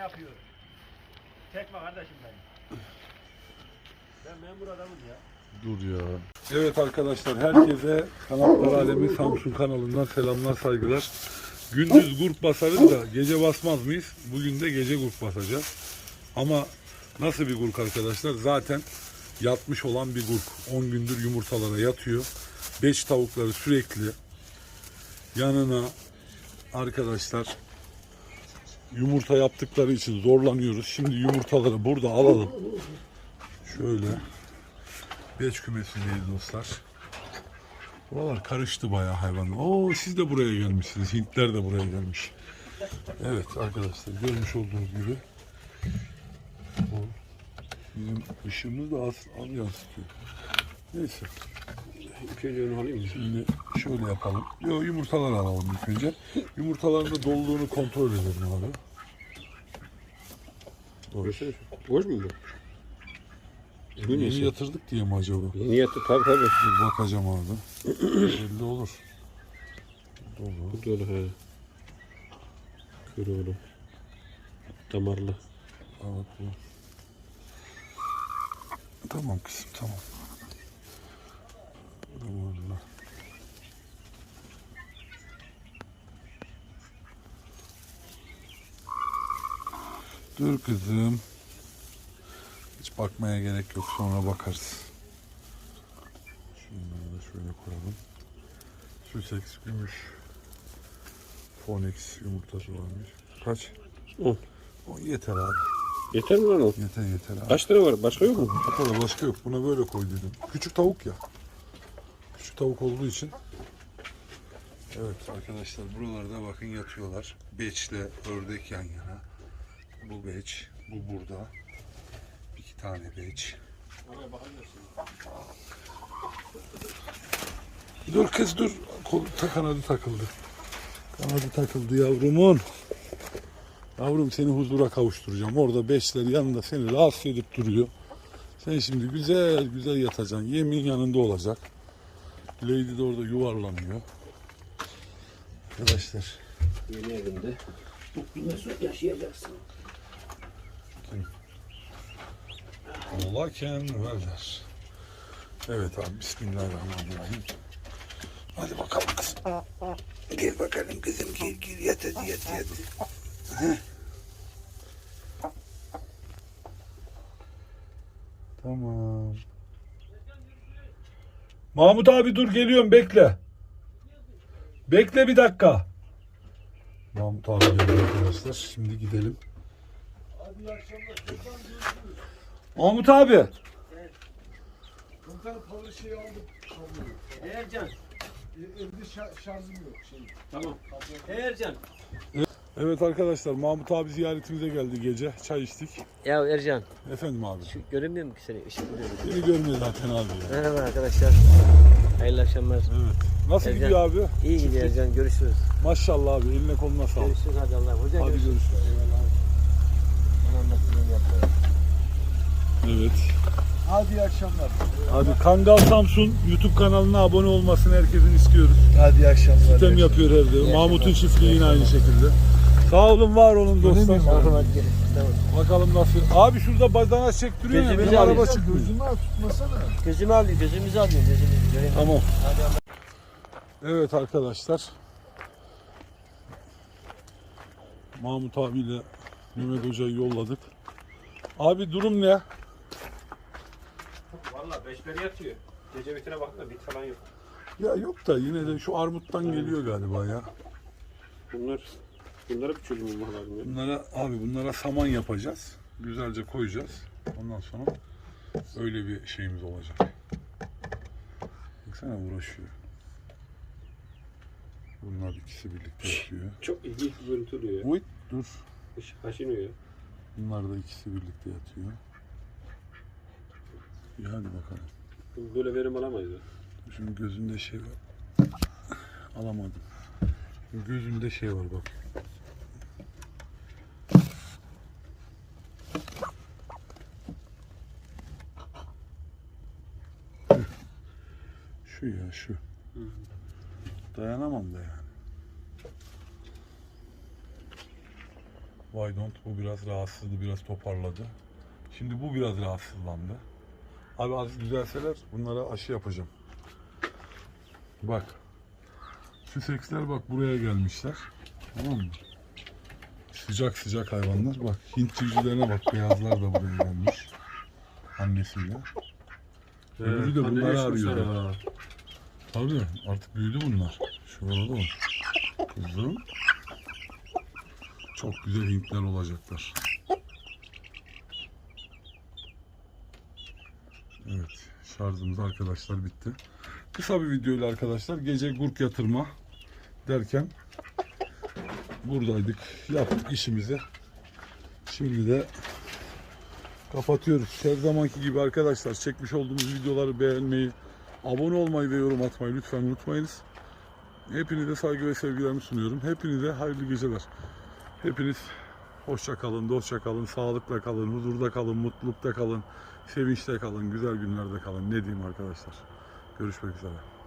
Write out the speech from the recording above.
yapıyor. Çekme kardeşim benim. Ben memur adamım ya. Dur ya. Evet arkadaşlar herkese Kanatlar Alemi Samsun kanalından selamlar saygılar. Gündüz gurk basarız da gece basmaz mıyız? Bugün de gece gurk basacağız. Ama nasıl bir gurk arkadaşlar? Zaten yatmış olan bir gurk. 10 gündür yumurtalara yatıyor. 5 tavukları sürekli yanına arkadaşlar yumurta yaptıkları için zorlanıyoruz. Şimdi yumurtaları burada alalım. Şöyle Beç kümesindeyiz dostlar. Buralar karıştı bayağı hayvan. Oo siz de buraya gelmişsiniz. Hintler de buraya gelmiş. Evet arkadaşlar görmüş olduğunuz gibi bizim ışığımız da az, az yansıtıyor. Neyse. Onu alayım mı? Şimdi şöyle yapalım. Yo, yumurtalar alalım ilk önce. Yumurtaların da doluluğunu kontrol edelim abi. Boş. Boş mu bu? Yeni misin? yatırdık diye mi acaba? Yeni yattı tabii tabii. Bir bakacağım abi. Belli olur. Dolu. Bu dolu he. Kör oğlum. Damarlı. Evet bu. Tamam kızım tamam. Damarlı. Dur kızım. Hiç bakmaya gerek yok sonra bakarız. Şunları da şöyle koyalım. Sussex gümüş. Phoenix yumurtası varmış. Kaç? On. O yeter abi. Yeter mi lan o? Yeter yeter abi. Kaç lira var? Başka yok mu? Hatta başka yok. Buna böyle koy dedim. Küçük tavuk ya. Küçük tavuk olduğu için. Evet arkadaşlar buralarda bakın yatıyorlar. Beçle ördek yan yana. Bu beç, bu burada. İki tane beç. Dur kız dur. Kol, ta kanadı takıldı. Kanadı takıldı yavrumun. Yavrum seni huzura kavuşturacağım. Orada beşler yanında seni rahatsız edip duruyor. Sen şimdi güzel güzel yatacaksın. Yemin yanında olacak. Lady de orada yuvarlanıyor. Arkadaşlar Yeni evinde. Allah can welder. Evet abi Bismillahirrahmanirrahim. Hadi bakalım kızım. Gel bakalım kızım gel gel yat hadi yat yat. Heh. Tamam. Mahmut abi dur geliyorum bekle. Bekle bir dakika. Mahmut abi geliyor arkadaşlar. Şimdi gidelim. Mahmut abi. Furkan'ın power şeyi aldım. Ercan. Evde şa- şarjım yok. Şey. Tamam. Ercan. Evet arkadaşlar Mahmut abi ziyaretimize geldi gece. Çay içtik. Ya Ercan, Efendim abi. şu görünmüyor mu ki seni? Işık vuruyor. Beni görmüyor zaten abi ya. Merhaba arkadaşlar. Hayırlı akşamlar. Evet. Nasıl Ercan. gidiyor abi? İyi gidiyor Ercan, görüşürüz. Maşallah abi eline koluna sağlık. Görüşürüz hadi Allah'a. Hocam Hadi görüşürüz. görüşürüz. Nasıl yapma. Evet. Hadi iyi akşamlar. Hadi Kangal Samsun YouTube kanalına abone olmasını herkesin istiyoruz. Hadi iyi akşamlar. Sistem yapıyor her daim. Mahmut'un çiftliği yine aynı şekilde. Sağ olun var olun dostlar. Bakalım nasıl. Abi şurada badana çektiriyor ya benim araba çıkmıyor. Gözümü al tutmasana. Gözümü alıyor, gözümüzü alıyor. Gözümüzü göreyim. Tamam. Evet arkadaşlar. Mahmut abiyle Mehmet Hoca'yı yolladık. Abi durum ne? Valla beşleri yatıyor. Gece bitine bakma bit falan yok. Ya yok da yine de şu armuttan geliyor galiba ya. Bunlar bunlara bir çözüm bulmak lazım ya. Bunlara abi bunlara saman yapacağız. Güzelce koyacağız. Ondan sonra öyle bir şeyimiz olacak. Baksana uğraşıyor. Bunlar ikisi birlikte yapıyor. Çok ilginç bir görüntü oluyor ya. Oy dur. Iş kaşınıyor ya. Bunlar da ikisi birlikte yatıyor. İyi hadi bakalım. Böyle verim alamayız. Şimdi gözünde şey var. Alamadım. Şimdi gözünde şey var bak. Şu ya şu. Dayanamam da yani. Vaydont bu biraz rahatsızdı, biraz toparladı. Şimdi bu biraz rahatsızlandı. Abi az düzelseler bunlara aşı yapacağım. Bak. Şu seksler bak buraya gelmişler. Tamam mı? Sıcak sıcak hayvanlar. Bak Hint civcivlerine bak. Beyazlar da buraya gelmiş. Annesiyle. Öbürü de bunları arıyordu. Tabii artık büyüdü bunlar. Şu arada o. Kızım. Çok güzel Hintler olacaklar. Evet şarjımız arkadaşlar bitti. Kısa bir videoyla arkadaşlar gece gurk yatırma derken buradaydık. Yaptık işimizi. Şimdi de kapatıyoruz. Her zamanki gibi arkadaşlar çekmiş olduğumuz videoları beğenmeyi, abone olmayı ve yorum atmayı lütfen unutmayınız. Hepinize saygı ve sevgilerimi sunuyorum. Hepinize hayırlı geceler. Hepiniz hoşça kalın, dostça kalın, sağlıkla kalın, huzurda kalın, mutlulukta kalın, sevinçte kalın, güzel günlerde kalın. Ne diyeyim arkadaşlar. Görüşmek üzere.